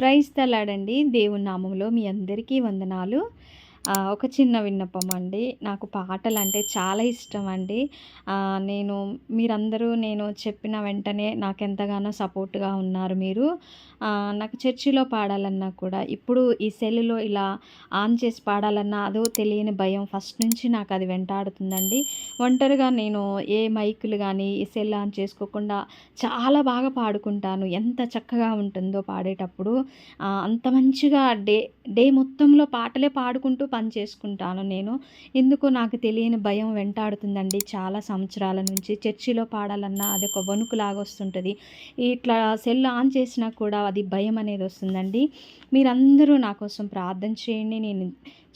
Praise తలాడండి దేవుని నామంలో మీ అందరికీ వందనాలు. ఒక చిన్న విన్నపం అండి. నాకు పాటలు అంటే చాలా ఇష్టం అండి నేను మీరందరూ నేను చెప్పిన వెంటనే నాకు ఎంతగానో సపోర్ట్గా ఉన్నారు మీరు. నాకు చర్చిలో పాడాలన్నా కూడా ఇప్పుడు ఈ సెల్లులో ఇలా ఆన్ చేసి పాడాలన్నా అదో తెలియని భయం ఫస్ట్ నుంచి నాకు అది వెంటాడుతుందండి. ఒంటరిగా నేను ఏ మైకులు కానీ ఈ సెల్ ఆన్ చేసుకోకుండా చాలా బాగా పాడుకుంటాను. ఎంత చక్కగా ఉంటుందో పాడేటప్పుడు. అంత మంచిగా డే డే మొత్తంలో పాటలే పాడుకుంటూ పని చేసుకుంటాను నేను. ఎందుకో నాకు తెలియని భయం వెంటాడుతుందండి చాలా సంవత్సరాల నుంచి. చర్చిలో పాడాలన్నా అది ఒక వణుకులాగా వస్తుంటుంది. ఇట్లా సెల్ ఆన్ చేసినా కూడా అది భయం అనేది వస్తుందండి. మీరందరూ నా కోసం ప్రార్థన చేయండి. నేను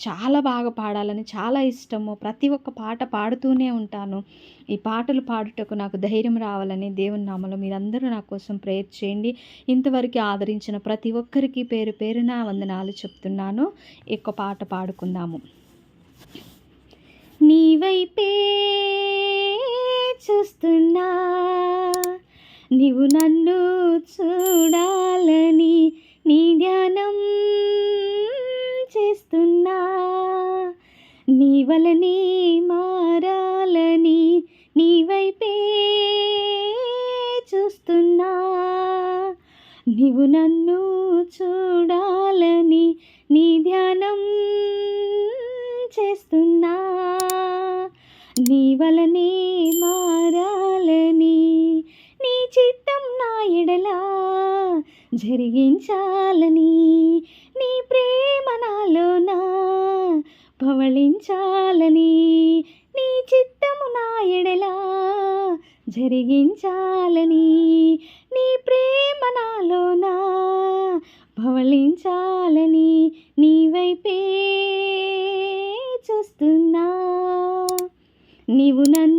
చాలా బాగా పాడాలని చాలా ఇష్టము. ప్రతి ఒక్క పాట పాడుతూనే ఉంటాను. ఈ పాటలు పాడుటకు నాకు ధైర్యం రావాలని దేవుని నామలో మీరందరూ నా కోసం ప్రేయర్ చేయండి. ఇంతవరకు ఆదరించిన ప్రతి ఒక్కరికి పేరు పేరున వందనాలు చెప్తున్నాను. ఎక్కువ పాట పాడుకుందాము. నీవైపే చూస్తున్నా నీవు నన్ను చూడాలని నీ ధ్యానం చేస్తున్నా. నీ వలనే మారాలని నీ వైపే చూస్తున్నా. నీవు నన్ను చూడాలని నీ ధ్యానం చేస్తున్నా. నీ వలనే మారాలని నీ చిత్తం నా ఎడలా జరిగించాలని నీ ప్రేమ నాలోనా పవళించాలని నీ చిత్తము నా ఎడలా జరిగించాలని నీ ప్రేమ నాలోనా? పవళించాలని నీ వైపే చూస్తున్నా. నీవు నన్ను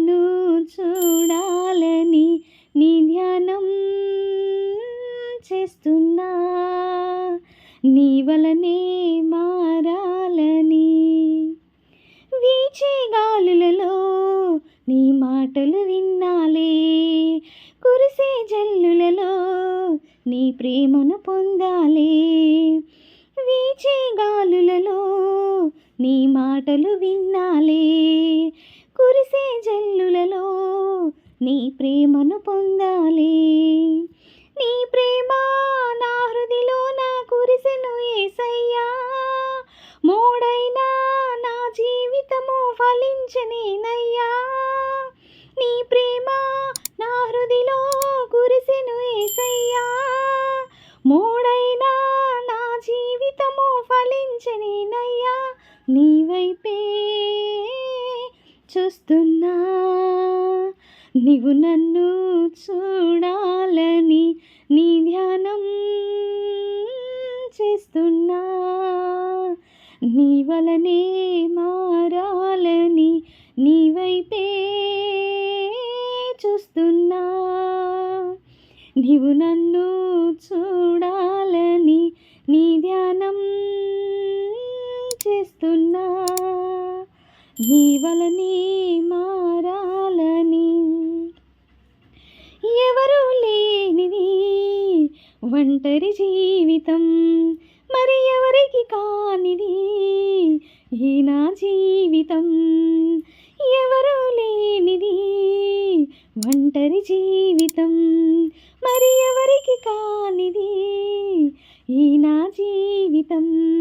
ప్రేమను పొందాలే. వీచే గాలులలో నీ మాటలు విన్నాలే. కురిసే జల్లులలో నీ ప్రేమను పొందాలి. నీ ప్రేమ నా హృదిలో నా కురిసెను ఏసయ్యా. మోడైనా నా జీవితము ఫలించనేనయ్యా నేనయ్యా నీ వైపే చూస్తున్నా. నీవు నన్ను చూడాలని నీ ధ్యానం చేస్తున్నా. నీ వలనే మారాలని నీ వైపే చూస్తున్నా. నీవు నన్ను చూడాలని నీ ధ్యానం చేస్తున్నా. నీ వలనే మారాలని. ఎవరు లేనిది ఒంటరి జీవితం. మరి ఎవరికి కానిది ఈ నా జీవితం? ఎవరు లేనిది ఒంటరి జీవితం. మరి ఎవరికి కానిది ఈ నా జీవితం?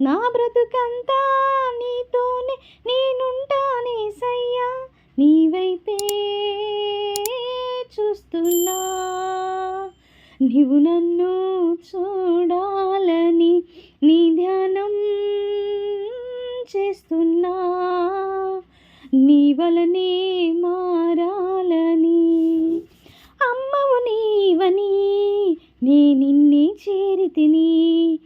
నా బ్రతుకంతా నీతోనే నేనుంటానేసయ్యా నీ వైపే చూస్తున్నా. నీవు నన్ను చూడాలని నీ ధ్యానం చేస్తున్నా. నీ వలనే మారాలని. అమ్మవు నీవని నే నిన్నే చేరితిని.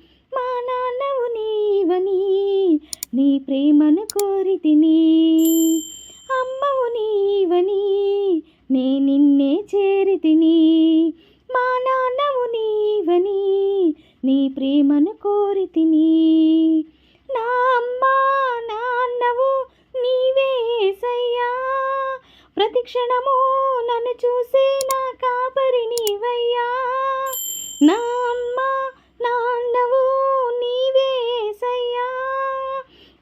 చేరితిని మా నాన్నవు నీవని నీ ప్రేమను కోరి తిని. నా అమ్మ నాన్నవు నీవేసయ్యా ప్రతిక్షణము నన్ను చూసి నా కాపరి నీవయ్యా. నా అమ్మ నాన్నవు నీవేసయ్యా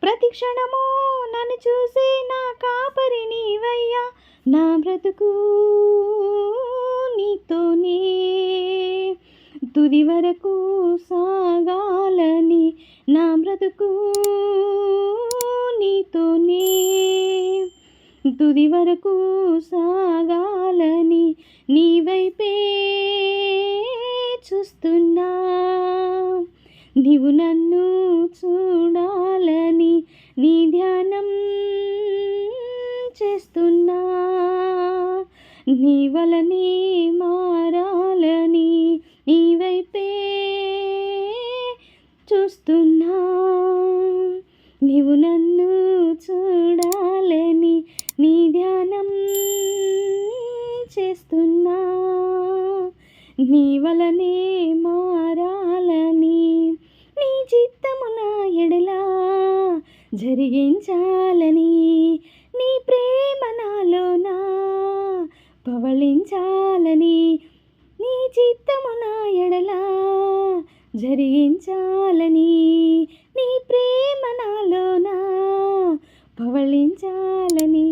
ప్రతిక్షణము నన్ను చూసి నా కాపరి నీవయ్యా నా బ్రతుకు. తుది వరకు సాగాలని నా బ్రతుకు నీతోనే. తుది వరకు సాగాలని నీ వైపే చూస్తున్నా. నీవు నన్ను చూడాలని నీ ధ్యానం చేస్తున్నా. నీ వలనే మారాలని నీ వైపే చూస్తున్నా. నీవు నన్ను చూడాలని నీ ధ్యానం చేస్తున్నా. నీ వలనే మారాలని నీ చిత్తము నా ఎడలా జరిగించాలని నీ ప్రేమ నాలోనా పవళించాలని చిత్తము నా ఎడలా జరిగించాలని నీ ప్రేమ నాలోనా పవళించాలని